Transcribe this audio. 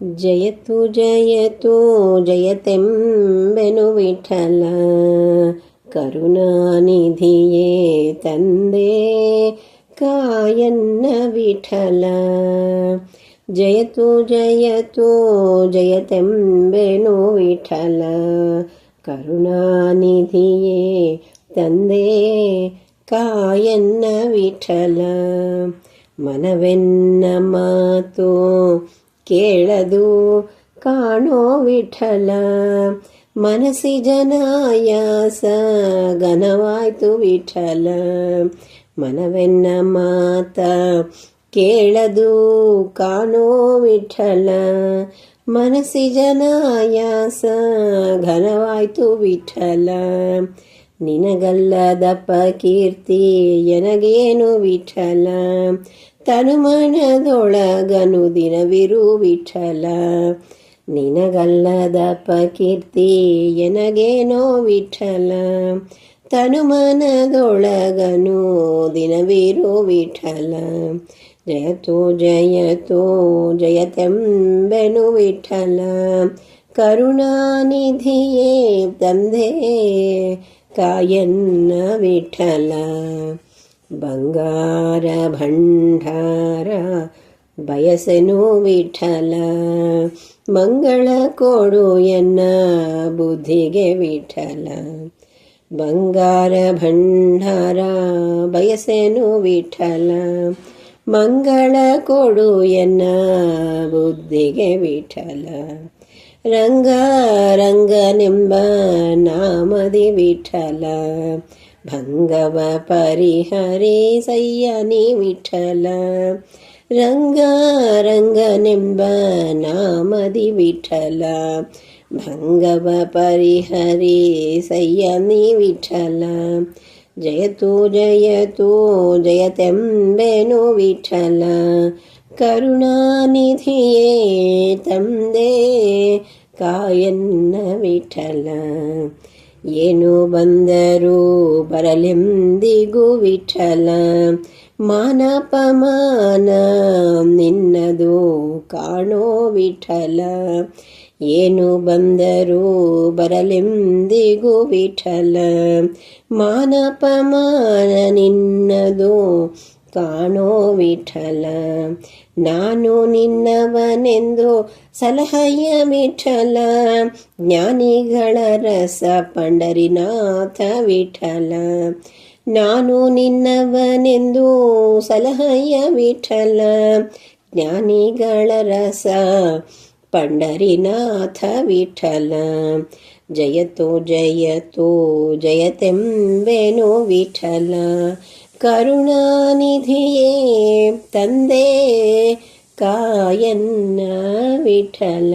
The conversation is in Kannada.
ಜಯತು ಜಯತು ಜಯತೆಂಬೆನು ವಿಠಲ ಕರುಣಾನಿಧಿಯೇ ತಂದೆ ಕಾಯನ್ನ ವಿಠಲ ಜಯತು ಜಯತು ಜಯತೆಂಬೆನು ವಿಠಲ ಕರುಣಾನಿಧಿಯೇ ತಂದೆ ಕಾಯನ್ನ ವಿಠಲ ಮನವೆನ್ನ ಮಾತು ಕೇಳದು ಕಾಣೋ ವಿಠಲ. ಮನಸಿ ಜನಾಯಾಸ, ಘನವಾಯ್ತು ವಿಠಲ. ಮನವೆನ್ನ ಮಾತ ಕೇಳದು ಕಾಣೋ ವಿಠಲ. ಮನಸಿ ಜನಾಯಾಸ, ಘನವಾಯ್ತು ವಿಠಲ. ನಿನಗಲ್ಲದಪ್ಪ ಕೀರ್ತಿ ಎನಗೇನು ವಿಠಲ? ತನುಮನದೊಳಗನು ದಿನವಿರು ವಿಠಲ. ನಿನಗಲ್ಲದಪ್ಪ ಕೀರ್ತಿ ಎನಗೇನೋ ವಿಠಲ? ತನುಮನದೊಳಗನು ದಿನವಿರು ವಿಠಲ. ಜಯತೋ ಜಯತೋ ಜಯತೆಂಬೆನು ವಿಠಲ. ಕರುಣಾನಿಧಿಯೇ ತಂದೆ ಕಾಯನ್ನ ವಿಠಲ. ಬಂಗಾರ ಭಂಡಾರ, ಬಯಸನು ವಿಠಲ. ಮಂಗಳ ಕೊಡು ಎನ್ನ ಬುದ್ಧಿಗೆ ವಿಠಲ. ಬಂಗಾರ ಭಂಡಾರ, ಬಯಸೆನು ವಿಠಲ. ಮಂಗಳ ಕೊಡು ಎನ್ನ ಬುದ್ಧಿಗೆ ವಿಠಲ. ರಂಗ ರಂಗನೆಂಬ ನಾಮದಿ ವಿಠಲ. ಭಂಗವ ಪರಿಹರಿ ಸಯ್ಯನಿ ವಿಠಲ. ರಂಗ ರಂಗನೆಂಬ ನಾಮದಿ ವಿಠಲ. ಭಂಗವ ಪರಿಹರಿ ಸಯ್ಯನಿ ವಿಠಲ. जयतु जयतु जय तं करुणानिधिये तं दे कायन्न विठल ಏನು ಬಂದರೂ ಬರಲೆಂದಿಗೂ ವಿಠಲ. ಮಾನಪಮಾನ ನಿನ್ನದು ಕಾಣೋ ವಿಠಲ. ಏನು ಬಂದರೂ ಬರಲೆಂದಿಗೂ ವಿಠಲ. ಮಾನಪಮಾನ ನಿನ್ನದು ಕಾಣೋ ವಿಠಲ. ನಾನು ನಿನ್ನವನೆಂದು ಸಲಹಯ್ಯ ವಿಠಲ. ಜ್ಞಾನಿಗಳ ರಸ ಪಂಡರಿನಾಥ ವಿಠಲ. ನಾನು ನಿನ್ನವನೆಂದು ಸಲಹಯ್ಯ ವಿಠಲ. ಜ್ಞಾನಿಗಳ ರಸ ಪಂಡರಿನಾಥ ವಿಠಲ. ಜಯತೋ ಜಯತೋ ಜಯತೆಂಬೆನು ವಿಠಲ. करुणानिधिये तन्दे कायन्न विठल